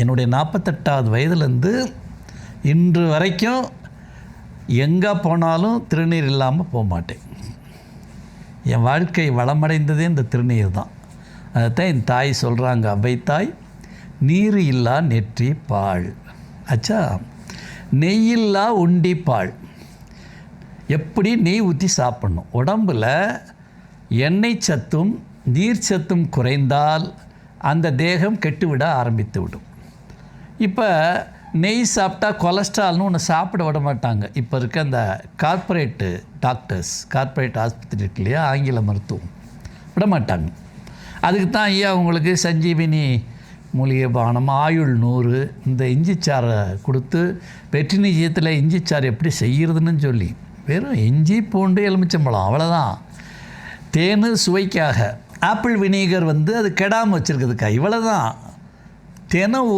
என்னுடைய நாற்பத்தெட்டாவது வயதுலேருந்து இன்று வரைக்கும் எங்கே போனாலும் திருநீர் இல்லாமல் போக மாட்டேன். என் வாழ்க்கை வளமடைந்ததே இந்த திருநீர் தான். அதைத்தான் என் தாய் சொல்கிறாங்க அவை தாய் நீர் இல்லா நெற்றி பால் ஆச்சா நெய்யில்லா உண்டி பால் எப்படி நெய் ஊற்றி சாப்பிட்ணும்? உடம்பில் எண்ணெய் சத்தும் நீர் சத்தும் குறைந்தால் அந்த தேகம் கெட்டுவிட ஆரம்பித்து விடும். இப்போ நெய் சாப்பிட்டா கொலஸ்ட்ரால்னு ஒன்று சாப்பிட விட மாட்டாங்க. இப்போ இருக்க அந்த கார்ப்பரேட்டு டாக்டர்ஸ் கார்ப்பரேட் ஆஸ்பத்திரி இருக்கு இல்லையா ஆங்கில மருத்துவம் விட மாட்டாங்க. அதுக்கு தான் ஐயா உங்களுக்கு சஞ்சீவினி மூலிகை பானம் ஆயுள் நூறு இந்த இஞ்சிச்சாரை கொடுத்து வெற்றிநிஜயத்தில் இஞ்சிச்சாறு எப்படி செய்கிறதுன்னு சொல்லி. வெறும் இஞ்சி பூண்டு எலுமிச்சம்பழம் அவ்வளோதான் தேன் சுவைக்காக. ஆப்பிள் வினீகர் வந்து அது கெடாமல் வச்சுருக்குதுக்கா இவ்வளோ தான் தினம் ஒரு